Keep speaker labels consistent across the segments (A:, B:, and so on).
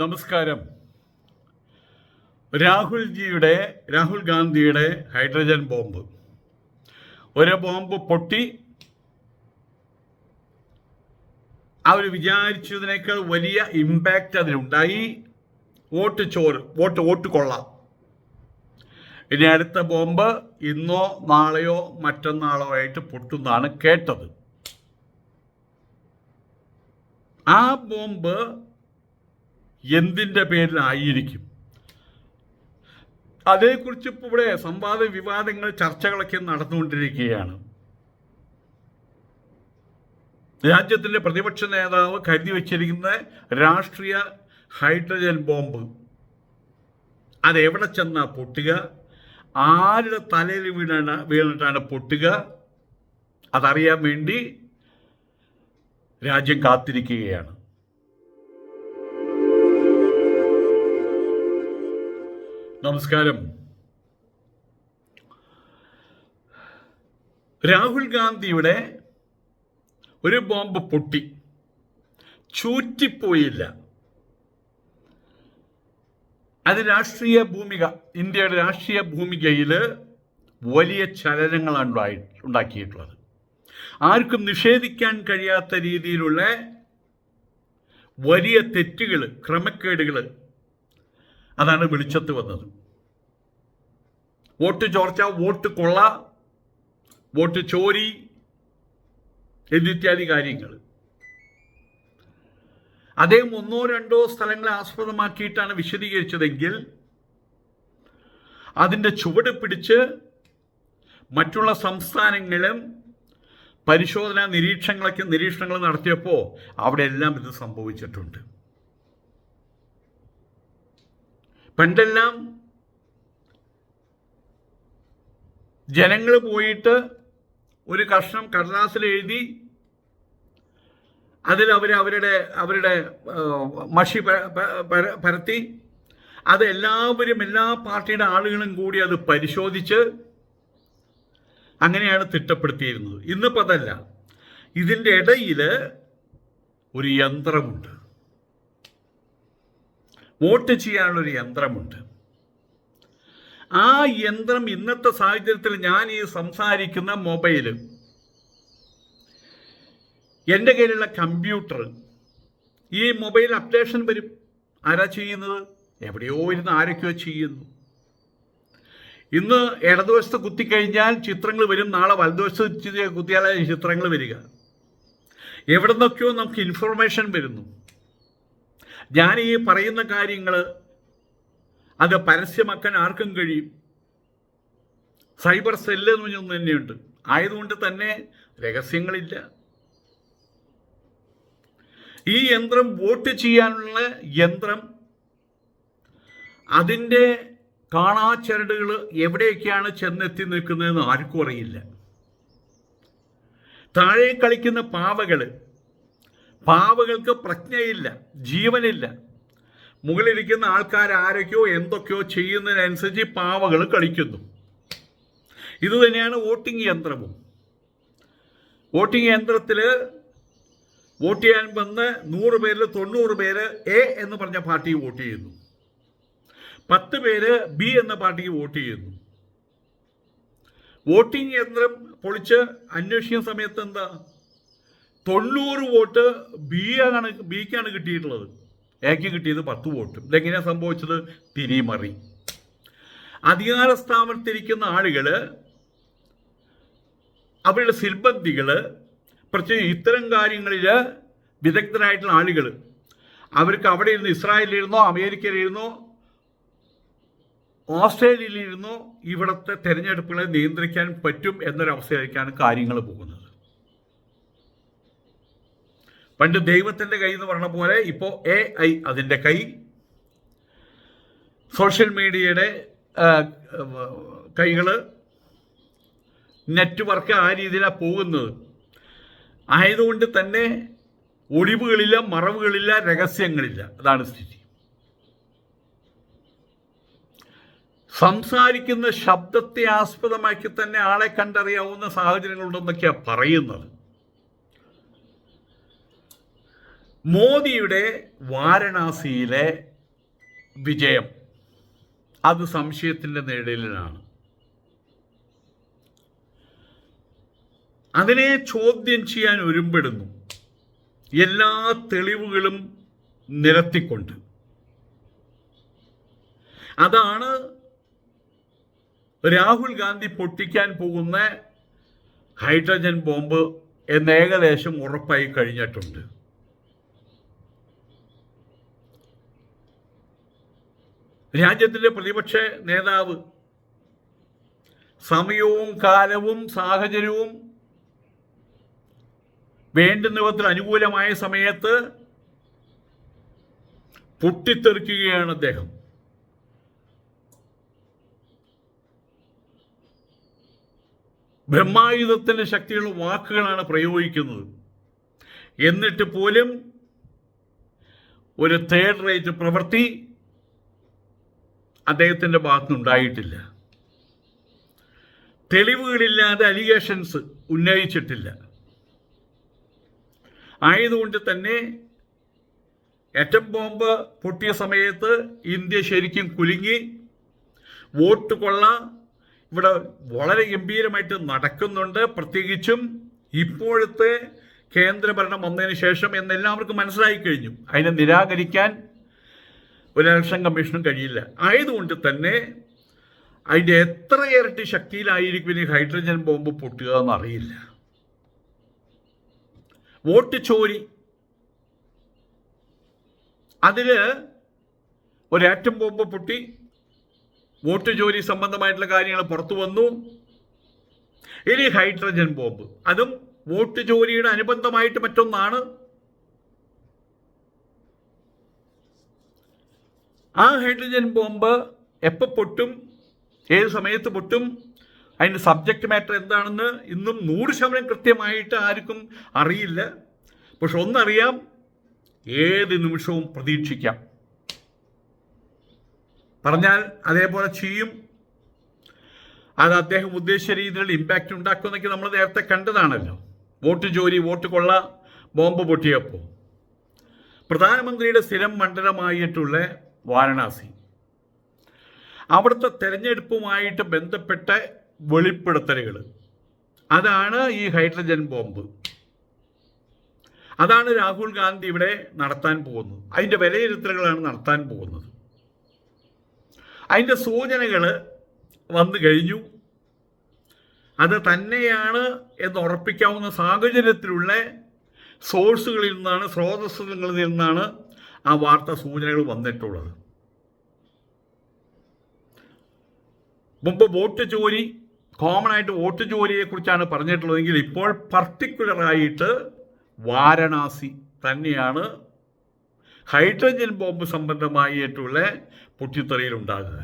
A: നമസ്കാരം. രാഹുൽജിയുടെ രാഹുൽ ഗാന്ധിയുടെ hydrogen bomb. ഒരു ബോംബ് പൊട്ടി. അവർ വിചാരിച്ചതിനേക്കാൾ വലിയ ഇമ്പാക്റ്റ് അതിനുണ്ടായി. വോട്ട് ചോറ് വോട്ട് വോട്ട് കൊള്ളാം. ഇനി അടുത്ത ബോംബ് ഇന്നോ നാളെയോ മറ്റന്നാളോ ആയിട്ട് പൊട്ടുന്നാണ് കേട്ടത്. ആ ബോംബ് എന്തിന്റെ പേരിലായിരിക്കും? അതേക്കുറിച്ച് ഇപ്പോൾ ഇവിടെ സംവാദ വിവാദങ്ങൾ ചർച്ചകളൊക്കെ നടന്നുകൊണ്ടിരിക്കുകയാണ്. രാജ്യത്തിന്റെ പ്രതിപക്ഷ നേതാവ് കരുതി വച്ചിരിക്കുന്ന രാഷ്ട്രീയ ഹൈഡ്രജൻ ബോംബ്. അതെവിടെ ചെന്നാ പൊട്ടുക? ആരുടെ തലയിൽ വീണാണ് വീണിട്ടാണ് പൊട്ടുക? അതറിയാൻ വേണ്ടി രാജ്യം കാത്തിരിക്കുകയാണ്. നമസ്കാരം. രാഹുൽ ഗാന്ധിയുടെ ഒരു ബോംബ് പൊട്ടി. ചൂറ്റിപ്പോയില്ല. അത് രാഷ്ട്രീയ ഭൂമിക ഇന്ത്യയുടെ രാഷ്ട്രീയ ഭൂമികയിൽ വലിയ ചലനങ്ങളാണ് ഉണ്ടാക്കിയിട്ടുള്ളത്. ആർക്കും നിഷേധിക്കാൻ കഴിയാത്ത രീതിയിലുള്ള വലിയ തെറ്റുകൾ ക്രമക്കേടുകൾ അതാണ് വെളിച്ചത്ത് വന്നത്. വോട്ട് ചോർച്ച വോട്ട് കൊള്ള വോട്ട് ചോരി എന്നിത്യാദി കാര്യങ്ങൾ. അതേ ഒന്നോ രണ്ടോ സ്ഥലങ്ങളെ ആസ്പദമാക്കിയിട്ടാണ് വിശദീകരിച്ചതെങ്കിൽ അതിന്റെ ചുവട് പിടിച്ച് മറ്റുള്ള സംസ്ഥാനങ്ങളും പരിശോധന നിരീക്ഷണങ്ങളൊക്കെ നിരീക്ഷണങ്ങൾ നടത്തിയപ്പോൾ അവിടെ എല്ലാം ഇത് സംഭവിച്ചിട്ടുണ്ട്. പണ്ടെല്ലാം ജനങ്ങൾ പോയിട്ട് ഒരു കഷ്ണം കടലാസിൽ എഴുതി അതിൽ അവർ അവരുടെ അവരുടെ മഷി പരത്തി അത് എല്ലാവരും എല്ലാ പാർട്ടിയുടെ ആളുകളും കൂടി അത് പരിശോധിച്ച് അങ്ങനെയാണ് തിട്ടപ്പെടുത്തിയിരുന്നത്. ഇന്നിപ്പോൾ അതല്ല. ഇതിന്റെ ഇടയിൽ ഒരു യന്ത്രമുണ്ട്. വോട്ട് ചെയ്യാനുള്ളൊരു യന്ത്രമുണ്ട്. ആ യന്ത്രം ഇന്നത്തെ സാഹചര്യത്തിൽ ഞാൻ ഈ സംസാരിക്കുന്ന മൊബൈൽ എന്റെ കയ്യിലുള്ള കമ്പ്യൂട്ടർ ഈ മൊബൈൽ അപ്ഡേഷൻ വരും. ആരാ ചെയ്യുന്നത്? എവിടെയോ ഇരുന്ന് ആരൊക്കെയോ ചെയ്യുന്നു. ഇന്ന് ഇടതുവശത്ത് കുത്തിക്കഴിഞ്ഞാൽ ചിത്രങ്ങൾ വരും. നാളെ വലതുവശത്ത് കുത്തിയാലും ചിത്രങ്ങൾ വരിക. എവിടെ നിന്നൊക്കെയോ നമുക്ക് ഇൻഫർമേഷൻ വരുന്നു. ഞാൻ ഈ പറയുന്ന കാര്യങ്ങൾ അത് പരസ്യമാക്കാൻ ആർക്കും കഴിയും. സൈബർ സെല്ല് എന്ന് പറഞ്ഞൊന്ന് തന്നെയുണ്ട്. ആയതുകൊണ്ട് തന്നെ രഹസ്യങ്ങളില്ല. ഈ യന്ത്രം വോട്ട് ചെയ്യാനുള്ള യന്ത്രം അതിന്റെ കാണാച്ചരടുകൾ എവിടെയൊക്കെയാണ് ചെന്നെത്തി നിൽക്കുന്നതെന്ന് ആർക്കും അറിയില്ല. താഴെ കളിക്കുന്ന പാവകൾ പാവകൾക്ക് പ്രജ്ഞയില്ല ജീവനില്ല. മുകളിലിരിക്കുന്ന ആൾക്കാർ ആരൊക്കെയോ എന്തൊക്കെയോ ചെയ്യുന്നതിനനുസരിച്ച് പാവകൾ കളിക്കുന്നു. ഇത് തന്നെയാണ് വോട്ടിംഗ് യന്ത്രവും. വോട്ടിംഗ് യന്ത്രത്തിൽ വോട്ട് ചെയ്യാൻ വന്ന് നൂറ് പേരിൽ തൊണ്ണൂറ് പേര് എ എന്ന് പറഞ്ഞ പാർട്ടി വോട്ട് ചെയ്യുന്നു. പത്ത് പേര് ബി എന്ന പാർട്ടിക്ക് വോട്ട് ചെയ്യുന്നു. വോട്ടിംഗ് യന്ത്രം പൊളിച്ച് അന്വേഷിക്കുന്ന സമയത്ത് എന്താ? തൊണ്ണൂറ് വോട്ട് ബി ആണ് ബിക്കാണ് കിട്ടിയിട്ടുള്ളത്. എക്ക് കിട്ടിയത് പത്ത് വോട്ട്. ഇതെങ്ങനെയാണ് സംഭവിച്ചത്? തിരിമറി. അധികാര സ്ഥാപനത്തിരിക്കുന്ന ആളുകൾ അവരുടെ സിൽബന്ധികൾ പ്രത്യേകിച്ച് ഇത്തരം കാര്യങ്ങളിൽ വിദഗ്ധരായിട്ടുള്ള ആളുകൾ അവർക്ക് അവിടെ ഇരുന്ന് ഇസ്രായേലിലിരുന്നോ അമേരിക്കയിലിരുന്നോ ഓസ്ട്രേലിയയിലിരുന്നോ ഇവിടുത്തെ തെരഞ്ഞെടുപ്പുകളെ നിയന്ത്രിക്കാൻ പറ്റും എന്നൊരവസ്ഥയിലേക്കാണ് കാര്യങ്ങൾ പോകുന്നത്. പണ്ട് ദൈവത്തിന്റെ കൈ എന്ന് പറഞ്ഞ പോലെ ഇപ്പോൾ എ ഐ അതിന്റെ കൈ. സോഷ്യൽ മീഡിയയുടെ കൈകൾ നെറ്റ്വർക്ക് ആ രീതിയിലാണ് പോകുന്നത്. ആയതുകൊണ്ട് തന്നെ ഒളിവുകളില്ല മറവുകളില്ല രഹസ്യങ്ങളില്ല. അതാണ് സ്ഥിതി. സംസാരിക്കുന്ന ശബ്ദത്തെ ആസ്പദമാക്കി തന്നെ ആളെ കണ്ടറിയാവുന്ന സാഹചര്യങ്ങളുണ്ടെന്നൊക്കെയാണ് പറയുന്നത്. മോദിയുടെ വാരണാസിയിലെ വിജയം അത് സംശയത്തിന്റെ നിഴലിലാണ് അതിനെ ചോദ്യം ചെയ്യാൻ ഒരുമ്പെടുന്നു. എല്ലാ തെളിവുകളും നിരത്തിക്കൊണ്ട്. അതാണ് രാഹുൽ ഗാന്ധി പൊട്ടിക്കാൻ പോകുന്ന ഹൈഡ്രജൻ ബോംബ് എന്ന് ഏകദേശം ഉറപ്പായി കഴിഞ്ഞിട്ടുണ്ട്. രാജ്യത്തിന്റെ പ്രതിപക്ഷ നേതാവ് സമയവും കാലവും സാഹചര്യവും വേണ്ടുന്ന വിധത്തിൽ അനുകൂലമായ സമയത്ത് പൊട്ടിത്തെറിക്കുകയാണ് അദ്ദേഹം. ബ്രഹ്മായുധത്തിന്റെ ശക്തിയുള്ള വാക്കുകളാണ് പ്രയോഗിക്കുന്നത്. എന്നിട്ട് പോലും ഒരു തേർഡ് റേറ്റ് പ്രവൃത്തി അദ്ദേഹത്തിന്റെ ഭാഗത്തുനിന്നുണ്ടായിട്ടില്ല തെളിവുകളില്ലാതെ അലിഗേഷൻസ് ഉന്നയിച്ചിട്ടില്ല. ആയതുകൊണ്ട് തന്നെ ഏറ്റം ബോംബ് പൊട്ടിയ സമയത്ത് ഇന്ത്യ ശരിക്കും കുലുങ്ങി വോട്ട് കൊള്ള ഇവിടെ വളരെ ഗംഭീരമായിട്ട് നടക്കുന്നുണ്ട്. പ്രത്യേകിച്ചും ഇപ്പോഴത്തെ കേന്ദ്രഭരണം വന്നതിന് ശേഷം എന്നെല്ലാവർക്കും മനസ്സിലായി കഴിഞ്ഞു. അതിനെ നിരാകരിക്കാൻ ഒരു ഇലക്ഷൻ കമ്മീഷനും കഴിയില്ല. ആയതുകൊണ്ട് തന്നെ അതിന്റെ എത്ര ഇരട്ടി ശക്തിയിലായിരിക്കും ഇനി ഹൈഡ്രജൻ ബോംബ് പൊട്ടുക എന്നറിയില്ല. വോട്ട് ചോരി. അതിൽ ഒരാറ്റം ബോംബ് പൊട്ടി. വോട്ട് ചോരി സംബന്ധമായിട്ടുള്ള കാര്യങ്ങൾ പുറത്തു വന്നു. ഇനി ഹൈഡ്രജൻ ബോംബ്. അതും വോട്ട് ചോരിയുടെ അനുബന്ധമായിട്ട് മറ്റൊന്നാണ്. ആ ഹൈഡ്രജൻ ബോംബ് എപ്പോൾ പൊട്ടും? ഏത് സമയത്ത് പൊട്ടും? അതിന്റെ സബ്ജക്റ്റ് മാറ്റർ എന്താണെന്ന് ഇന്നും നൂറ് ശതമാനം കൃത്യമായിട്ട് ആർക്കും അറിയില്ല. പക്ഷെ ഒന്നറിയാം ഏത് നിമിഷവും പ്രതീക്ഷിക്കാം. പറഞ്ഞാൽ അതേപോലെ ചെയ്യും. അത് അദ്ദേഹം ഉദ്ദേശിച്ച രീതിയിലുള്ള ഇമ്പാക്റ്റ് ഉണ്ടാക്കുമെന്നൊക്കെ നമ്മൾ നേരത്തെ കണ്ടതാണല്ലോ. വോട്ട് ജോലി വോട്ട് കൊള്ള ബോംബ് പൊട്ടിയപ്പോൾ. പ്രധാനമന്ത്രിയുടെ സ്ഥിരം മണ്ഡലമായിട്ടുള്ള വാരണാസി. അവിടുത്തെ തെരഞ്ഞെടുപ്പുമായിട്ട് ബന്ധപ്പെട്ട വെളിപ്പെടുത്തലുകൾ. അതാണ് ഈ ഹൈഡ്രജൻ ബോംബ്. അതാണ് രാഹുൽ ഗാന്ധി ഇവിടെ നടത്താൻ പോകുന്നത്. അതിന്റെ വിലയിരുത്തലുകളാണ് നടത്താൻ പോകുന്നത്. അതിന്റെ സൂചനകൾ വന്നു കഴിഞ്ഞു. അത് തന്നെയാണ് എന്ന് ഉറപ്പിക്കാവുന്ന സാഹചര്യത്തിലുള്ള സോഴ്സുകളിൽ നിന്നാണ് സ്രോതസ്സുകളിൽ നിന്നാണ് ആ വാർത്ത സൂചനകൾ വന്നിട്ടുള്ളത്. മുമ്പ് വോട്ട് ജോലി കോമൺ ആയിട്ട് വോട്ട് ചോരിയെക്കുറിച്ചാണ് പറഞ്ഞിട്ടുള്ളതെങ്കിൽ ഇപ്പോൾ പർട്ടിക്കുലറായിട്ട് വാരണാസി തന്നെയാണ് ഹൈഡ്രജൻ ബോംബ് സംബന്ധമായിട്ടുള്ള പൊട്ടിത്തെറിയിൽ ഉണ്ടാകുക.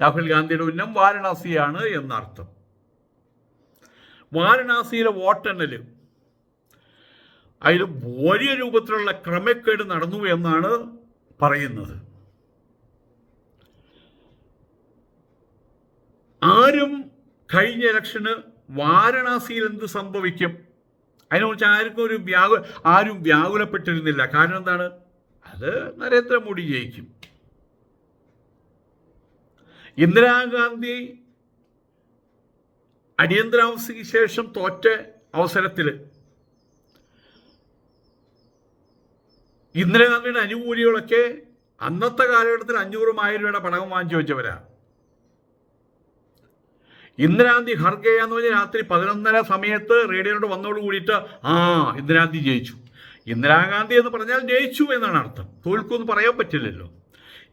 A: രാഹുൽ ഗാന്ധിയുടെ ഉന്നം വാരണാസിയാണ് എന്നർത്ഥം. വാരണാസിയിലെ വോട്ടെണ്ണൽ അതിൽ വലിയ രൂപത്തിലുള്ള ക്രമക്കേട് നടന്നു എന്നാണ് പറയുന്നത്. ആരും കഴിഞ്ഞ ഇലക്ഷന് വാരണാസിയിൽ എന്ത് സംഭവിക്കും? അതിനെക്കുറിച്ച് ആർക്കും ഒരു വ്യാകു ആരും വ്യാകുലപ്പെട്ടിരുന്നില്ല. കാരണം എന്താണ്? അത് നരേന്ദ്രമോദി ജയിക്കും. ഇന്ദിരാഗാന്ധി അടിയന്തരാവസ്ഥയ്ക്ക് ശേഷം തോറ്റ അവസരത്തിൽ ഇന്ദിരാഗാന്ധിയുടെ അനുകൂലികളൊക്കെ അന്നത്തെ കാലഘട്ടത്തിൽ അഞ്ഞൂറും ആയിരം രൂപയുടെ പടകം വാങ്ങിച്ചു വെച്ചവരാ. ഇന്ദിരാഗാന്ധി ഖർഗെ എന്ന് പറഞ്ഞ രാത്രി പതിനൊന്നര സമയത്ത് റേഡിയോട് വന്നോട് കൂടിയിട്ട് ആ ഇന്ദിരാഗാന്ധി ജയിച്ചു. ഇന്ദിരാഗാന്ധി എന്ന് പറഞ്ഞാൽ ജയിച്ചു എന്നാണ് അർത്ഥം. തോൽക്കുമെന്ന് പറയാൻ പറ്റില്ലല്ലോ.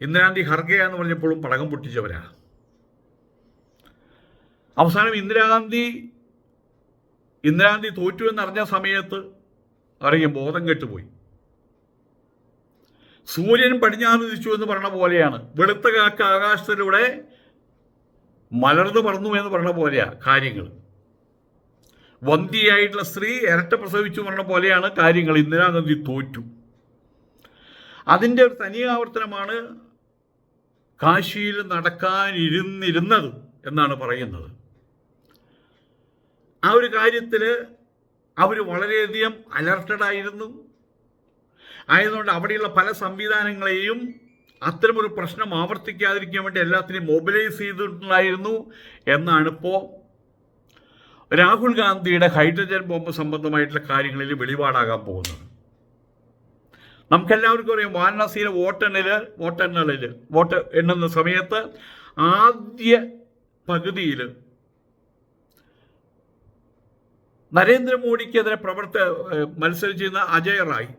A: ഇന്ദിരാഗാന്ധി ഖർഗെ എന്ന് പറഞ്ഞപ്പോഴും പടകം പൊട്ടിച്ചവരാ. അവസാനം ഇന്ദിരാഗാന്ധി ഇന്ദിരാഗാന്ധി തോറ്റു എന്നറിഞ്ഞ സമയത്ത് അറിയും ബോധം കെട്ടുപോയി. സൂര്യൻ പടിഞ്ഞാറ് ഉദിച്ചു എന്ന് പറഞ്ഞ പോലെയാണ്. വെളുത്ത കാക്ക ആകാശത്തിലൂടെ മലർന്നു പറന്നു എന്ന് പറഞ്ഞ പോലെയാണ് കാര്യങ്ങൾ. വന്തിയായിട്ടുള്ള സ്ത്രീ ഇരട്ട പ്രസവിച്ചു പറഞ്ഞ പോലെയാണ് കാര്യങ്ങൾ. ഇന്ദിരാഗാന്ധി തോറ്റു. അതിന്റെ ഒരു തനിയാവർത്തനമാണ് കാശിയിൽ നടക്കാനിരുന്നിരുന്നത് എന്നാണ് പറയുന്നത്. ആ ഒരു കാര്യത്തിൽ അവർ വളരെയധികം അലർട്ടഡ് ആയിരുന്നു ആയതുകൊണ്ട് അവിടെയുള്ള പല സംവിധാനങ്ങളെയും അത്തരമൊരു പ്രശ്നം ആവർത്തിക്കാതിരിക്കാൻ വേണ്ടി എല്ലാത്തിനെയും മൊബിലൈസ് ചെയ്തിട്ടുണ്ടായിരുന്നു എന്നാണ് ഇപ്പോൾ രാഹുൽ ഗാന്ധിയുടെ ഹൈഡ്രജൻ ബോംബ് സംബന്ധമായിട്ടുള്ള കാര്യങ്ങളിൽ വെളിപാടാകാൻ പോകുന്നത്. നമുക്കെല്ലാവർക്കും അറിയാം വാരണാസിയിലെ വോട്ടെണ്ണൽ വോട്ടെണ്ണലിൽ വോട്ട് എണ്ണുന്ന സമയത്ത് ആദ്യ പകുതിയിൽ നരേന്ദ്രമോദിക്കെതിരെ പ്രവർത്ത മത്സരിച്ചിരുന്ന അജയ് റായ്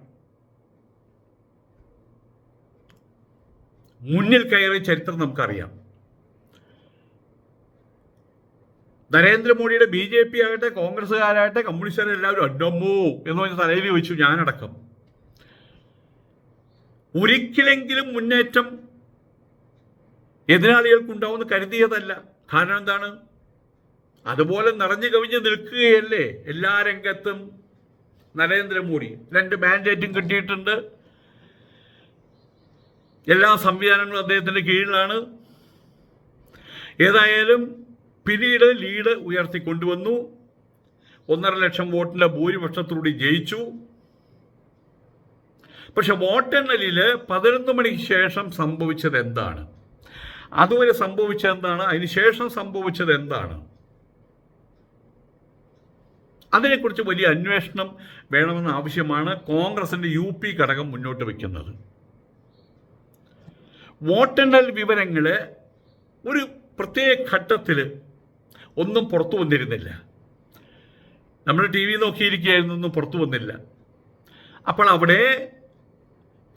A: മുന്നിൽ കയറിയ ചരിത്രം നമുക്കറിയാം. നരേന്ദ്രമോദിയുടെ ബി ജെ പി ആകട്ടെ കോൺഗ്രസ്സുകാരാകട്ടെ കമ്മ്യൂണിസ്റ്റുകാരും എല്ലാവരും അഡമ്മോ എന്ന് പറഞ്ഞ തലയിൽ വെച്ചു ഞാനടക്കം. ഒരിക്കലെങ്കിലും മുന്നേറ്റം എതിരാളികൾക്കുണ്ടാവുമെന്ന് കരുതിയതല്ല. കാരണം എന്താണ്? അതുപോലെ നിറഞ്ഞു കവിഞ്ഞ് നിൽക്കുകയല്ലേ എല്ലാ രംഗത്തും നരേന്ദ്രമോദി. രണ്ട് മാൻഡേറ്റും കിട്ടിയിട്ടുണ്ട്. എല്ലാ സംവിധാനങ്ങളും അദ്ദേഹത്തിന്റെ കീഴിലാണ്. ഏതായാലും പിന്നീട് ലീഡ് ഉയർത്തി കൊണ്ടുവന്നു. ഒന്നര ലക്ഷം വോട്ടിന്റെ ഭൂരിപക്ഷത്തിലൂടെ ജയിച്ചു. പക്ഷെ വോട്ടെണ്ണലിൽ പതിനൊന്ന് മണിക്ക് ശേഷം സംഭവിച്ചത് എന്താണ്? അതുവരെ സംഭവിച്ചത് എന്താണ്? അതിനുശേഷം സംഭവിച്ചത് എന്താണ്? അതിനെക്കുറിച്ച് വലിയ അന്വേഷണം വേണമെന്ന ആവശ്യമാണ് കോൺഗ്രസിന്റെ യു പി ഘടകം മുന്നോട്ട് വയ്ക്കുന്നത്. വോട്ടെണ്ണൽ വിവരങ്ങൾ ഒരു പ്രത്യേക ഘട്ടത്തിൽ ഒന്നും പുറത്തു വന്നിരുന്നില്ല. നമ്മൾ ടി വി നോക്കിയിരിക്കുകയായിരുന്നു ഒന്നും പുറത്തു വന്നില്ല. അപ്പോൾ അവിടെ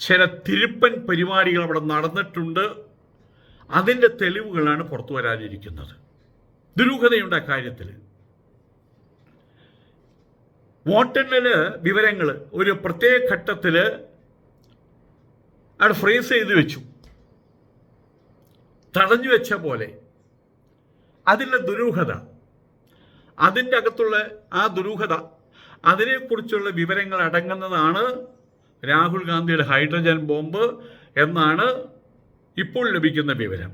A: ചില തിരുപ്പൻ പരിപാടികൾ അവിടെ നടന്നിട്ടുണ്ട്. അതിന്റെ തെളിവുകളാണ് പുറത്തു വരാതിരിക്കുന്നത് ദുരൂഹതയുണ്ട് അക്കാര്യത്തിൽ വോട്ടെണ്ണൽ വിവരങ്ങൾ ഒരു പ്രത്യേക ഘട്ടത്തിൽ അവിടെ ഫ്രീസ് ചെയ്ത് വെച്ചു. തടഞ്ഞു വെച്ച പോലെ. അതിന്റെ ദുരൂഹത. അതിന്റെ അകത്തുള്ള ആ ദുരൂഹത അതിനെക്കുറിച്ചുള്ള വിവരങ്ങൾ അടങ്ങുന്നതാണ് രാഹുൽ ഗാന്ധിയുടെ ഹൈഡ്രജൻ ബോംബ് എന്നാണ് ഇപ്പോൾ ലഭിക്കുന്ന വിവരം.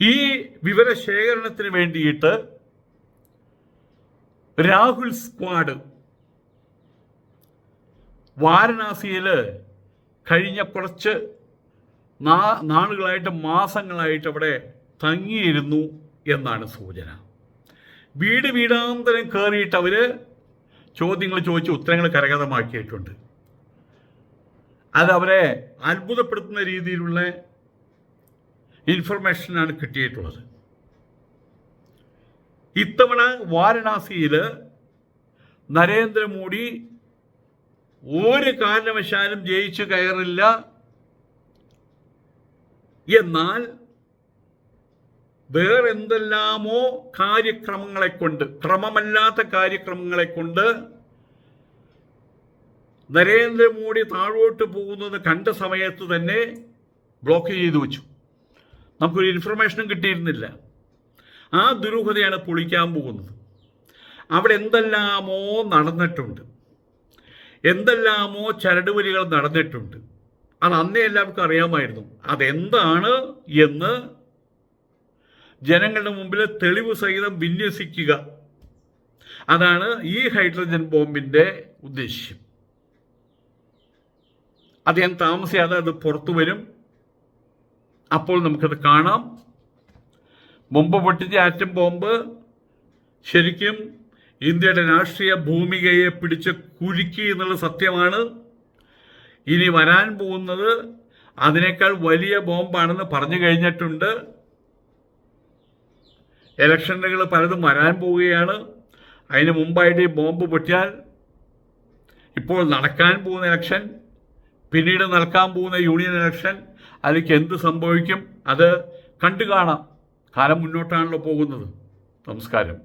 A: ഈ വിവരശേഖരണത്തിന് വേണ്ടിയിട്ട് രാഹുൽ സ്ക്വാഡ് വാരണാസിയിൽ കഴിഞ്ഞ കുറച്ച് നാ നാളുകളായിട്ട് മാസങ്ങളായിട്ട് അവിടെ തങ്ങിയിരുന്നു എന്നാണ് സൂചന. വീട് വീടാന്തരം കയറിയിട്ട് അവർ ചോദ്യങ്ങൾ ചോദിച്ച് ഉത്തരങ്ങൾ കരകതമാക്കിയിട്ടുണ്ട് അതവരെ അത്ഭുതപ്പെടുത്തുന്ന രീതിയിലുള്ള ഇൻഫർമേഷനാണ് കിട്ടിയിട്ടുള്ളത്. ഇത്തവണ വാരണാസിയിൽ നരേന്ദ്രമോദി ഒരു കാരണവശാലും ജയിച്ചു കയറില്ല എന്നാൽ വേറെന്തെല്ലാമോ കാര്യക്രമങ്ങളെ കൊണ്ട് ക്രമമല്ലാത്ത കാര്യക്രമങ്ങളെ കൊണ്ട് നരേന്ദ്രമോദി താഴോട്ട് പോകുന്നത് കണ്ട സമയത്ത് തന്നെ ബ്ലോക്ക് ചെയ്തു വെച്ചു. നമുക്കൊരു ഇൻഫർമേഷനും കിട്ടിയിരുന്നില്ല. ആ ദുരൂഹതയാണ് പൊളിക്കാൻ പോകുന്നത്. അവിടെ എന്തെല്ലാമോ നടന്നിട്ടുണ്ട്. എന്തെല്ലാമോ ചരടുവലികൾ നടന്നിട്ടുണ്ട്. അത് അന്നേ എല്ലാവർക്കും അറിയാമായിരുന്നു. അതെന്താണ് എന്ന് ജനങ്ങളുടെ മുമ്പിൽ തെളിവ് സഹിതം വിന്യസിക്കുക. അതാണ് ഈ ഹൈഡ്രജൻ ബോംബിന്റെ ഉദ്ദേശ്യം. അധികം താമസിയാതെ അത് പുറത്തു വരും. അപ്പോൾ നമുക്കത് കാണാം. മുമ്പ് പൊട്ടിച്ച ആറ്റം ബോംബ് ശരിക്കും ഇന്ത്യയുടെ രാഷ്ട്രീയ ഭൂമികയെ പിടിച്ച് കുരുക്കി എന്നുള്ള സത്യമാണ്. ഇനി വരാൻ പോകുന്നത് അതിനേക്കാൾ വലിയ ബോംബാണെന്ന് പറഞ്ഞു കഴിഞ്ഞിട്ടുണ്ട്. ഇലക്ഷനുകൾ പലതും വരാൻ പോവുകയാണ്. അതിന് മുമ്പായിട്ട് ഈ ബോംബ് പൊട്ടിയാൽ ഇപ്പോൾ നടക്കാൻ പോകുന്ന ഇലക്ഷൻ പിന്നീട് നടക്കാൻ പോകുന്ന യൂണിയൻ ഇലക്ഷൻ അതിലേക്ക് എന്ത് സംഭവിക്കും അത് കണ്ടു കാണാം കാലം മുന്നോട്ടാണല്ലോ പോകുന്നത്. നമസ്കാരം.